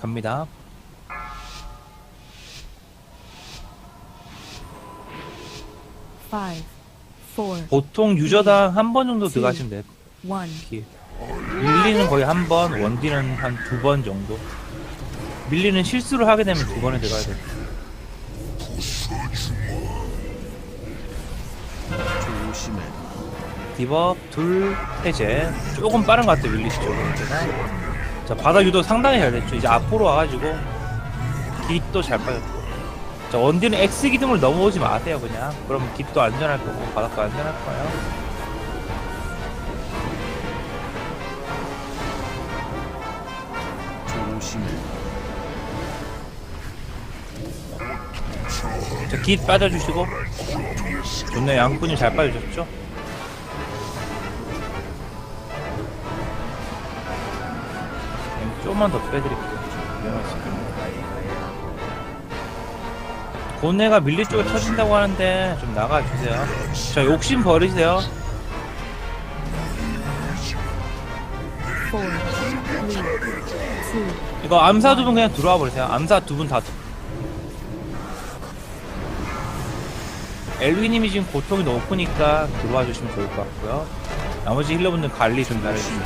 갑니다. five, four, 보통 유저당 한 번 정도 들어가시면 돼요. one. 이렇게. 밀리는 거의 한 번, 원딜은 한 두 번 정도. 밀리는 실수를 하게 되면 두 번에 들어가야 돼요. 조심해. 디버 둘 해제. 조금 빠른 것 같아요, 밀리 쪽은. 자, 바닥 유도 상당히 잘 됐죠. 이제 앞으로 와가지고 깃도 잘 빠졌고. 자, 원딜은 X 기둥을 넘어오지 마세요, 그냥. 그럼 깃도 안전할 거고, 바닥도 안전할 거예요. 자, 깃 빠져주시고. 좋네, 양꾼이 잘 빠져줬죠? 조금만 더 빼드릴게요. 고뇌가 밀리 쪽에 터진다고 하는데 좀 나가주세요. 자, 욕심 버리세요. 이거 암사 두 분 그냥 들어와 버리세요. 암사 두 분 다. 엘위님이 지금 고통이 너무 크니까 들어와 주시면 좋을 것 같고요. 나머지 힐러분들 관리 좀 잘해주시고.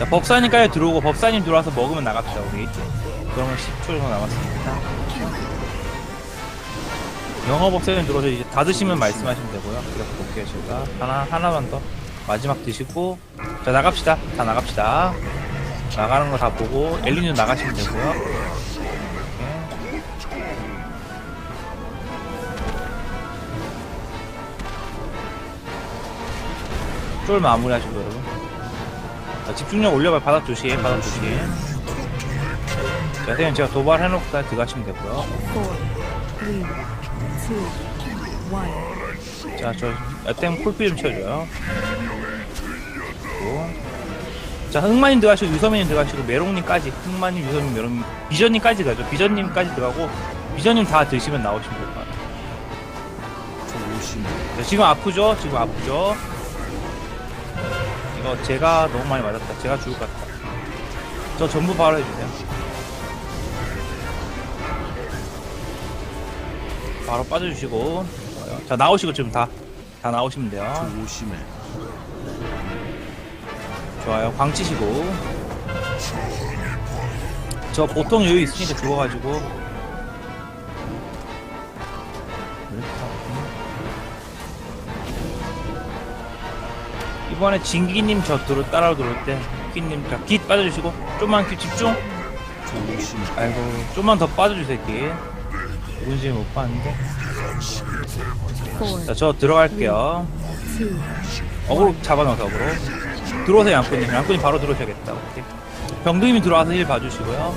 자, 법사님까지 들어오고 법사님 들어와서 먹으면 나갑시다 우리. 그러면 10초 정도 남았습니다. 영어 법사님 들어오서 이제 다 드시면 말씀하시면 되고요. 그래서 볼게요 제가 하나 하나만 더 마지막 드시고 자 나갑시다. 다 나갑시다. 나가는 거 다 보고 엘리님 나가시면 되고요. 이렇게. 쫄 마무리하시고 여러분. 자, 집중력 올려봐요. 바닥 조심, 바닥 조심. 자, 선생님 제가 도발해놓고 다 들어가시면 되고요. four, three, two, one. 자, 저, 야땡 콜피 좀. 그리고. 자, 흑마님 들어가시고, 유서민님 들어가시고, 메롱님까지. 흑마님, 유서민, 메롱님. 비전님까지 가죠. 비전님까지 들어가고, 비전님 다 드시면 나오시면 될 것 같아요. 자, 지금 아프죠? 지금 아프죠? 이거 제가 너무 많이 맞았다. 제가 죽을 것 같다. 저 전부 바로 해주세요. 바로 빠져주시고. 좋아요. 자, 나오시고 지금 다, 다 나오시면 돼요. 조심해. 좋아요. 광 치시고. 저 보통 여유 있으니까 죽어가지고. 이번에 진기님 저 들어 따라 들어올 때, 끼님 자, 깃 빠져주시고, 좀만 깃 집중. 아이고, 좀만 더 빠져주세요, 깃. 누군지 못 봤는데. Four, 자, 저 들어갈게요. two, 어그로 잡아놓으세요 어그로 들어오세요 양꾼님 양꾼님 바로 들어오셔야겠다 오케이 병등님이 들어와서 힐 봐주시고요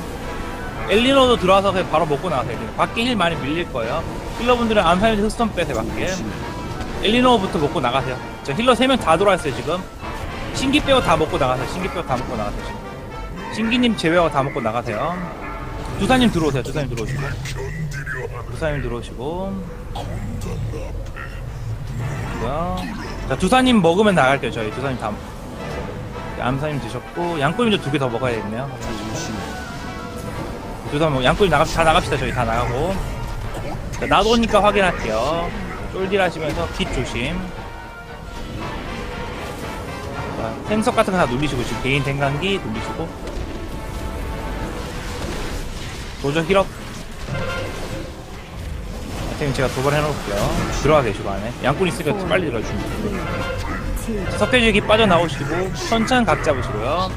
엘리노도 들어와서 그냥 바로 먹고 나가세요. 밖에 힐 많이 밀릴 거예요 힐러분들은 암살인지 흑스톤 빼세요 밖에. 엘리노부터 먹고 나가세요. 저 힐러 3명 다 들어왔어요 지금. 신기 빼고 다 먹고 나가세요. 신기 빼고 다 먹고 나가세요 지금. 신기님 제외하고 다 먹고 나가세요. 두사님 들어오세요. 두사님 들어오시고. 두사님 들어오시고. 자 두사님 먹으면 나갈게요 저희. 두사님 다 암사님 드셨고 양꼬님도 두 개 더 먹어야겠네요. 두사님 뭐 양꼬님 나갑 다. 나갑시다. 저희 다 나가고. 자, 나도니까 확인할게요 쫄딜 하시면서 깃 조심. 자, 생석 같은 거 다 눌리시고 지금 개인 생강기 눌리시고. 도저 힐업. 선생님 제가 도발 해놓을게요. 들어가 계시고 안에. 양꾼 있으니까 빨리 two, 석대주기 빠져나오시고 천천 각 잡으시고요.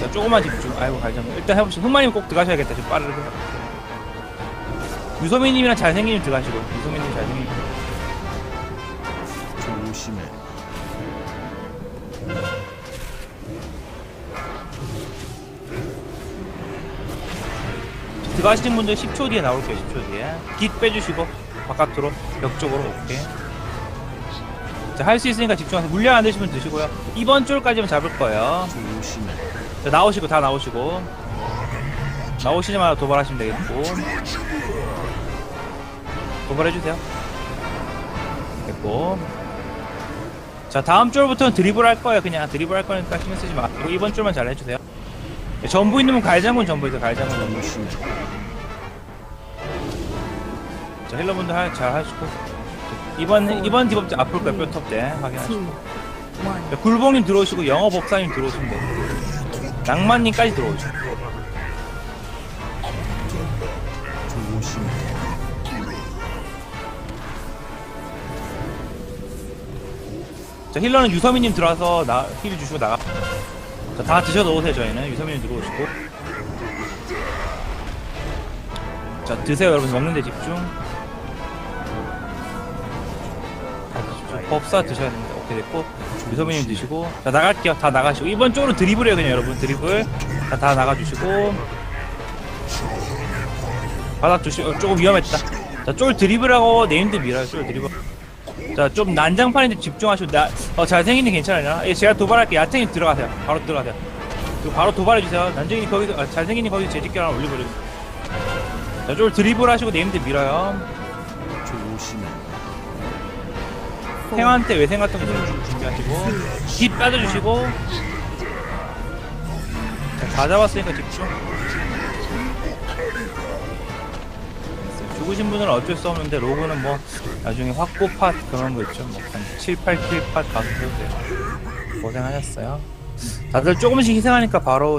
자 조금만 집중. 아이고 갈장 일단 해보시고 흑마님 꼭 들어가셔야겠다. 지금 빠르게 유소민님이랑 잘생기님 들어가시고 유소민님 잘생기님 조심해. 들어가시는 분들 10초 뒤에 나올게요 10초 뒤에. 깃 빼주시고 바깥으로 벽 쪽으로 오케이 자할 수 있으니까 집중해서 물량 안 되시면 드시고요. 이번 줄까지만 잡을 거예요. 조심해. 자, 나오시고 다 나오시고. 나오시자마자 도발하시면 되겠고 도발해주세요. 됐고. 자, 다음 줄부터는 드리블 할 거예요. 그냥 드리블 할 거니까 신경 쓰지 마시고, 이번 줄만 잘 해주세요. 네, 전부 있는 분 갈장군 전부 있어, 갈장군 전부. 자, 힐러분들 하- 잘 하시고. 이번, 이번 디법 앞으로 거예요, 뼈톱 때. 확인하시고. 자, 굴봉님 들어오시고, 영어 법사님 들어오시면 돼요. 낭만님까지 들어오시고. 조심 자, 힐러는 유서민님 들어와서 나, 힐 주시고 나가. 자, 다 드셔 놓으세요, 저희는. 유서민님 들어오시고. 자, 드세요, 여러분. 먹는데 집중. 다 드십시오. 법사 드셔야 됩니다. 오케이, 됐고. 유서민님 드시고. 자, 나갈게요. 다 나가시고. 이번 쪽으로 드리블이에요, 그냥 여러분. 드리블. 자, 다 나가주시고. 바닥 주시, 어, 조금 위험했다. 자, 쫄 드리블하고 네임드 밀어요, 쫄 드리블. 자, 좀 난장판인데 집중하시고, 나, 어, 잘생긴데 괜찮아요? 예, 제가 도발할게요. 야탱이 들어가세요. 바로 들어가세요. 그리고 바로 도발해주세요. 난쟁이님 거기서, 아, 잘생긴님 거기서 재직결 하나 올려버리고. 자, 좀 드리블 하시고 네임드 밀어요. 조심해. 행한테 외생 같은 거 좀 준비하시고. 뒷 빠져주시고. 자, 다 잡았으니까 집중. 죽으신 분은 어쩔 수 없는데, 로그는 뭐, 나중에 확보 팟 그런 거 있죠. 뭐, 한 7, 8킬 팟 가서 해도 돼요. 고생하셨어요. 다들 조금씩 희생하니까 바로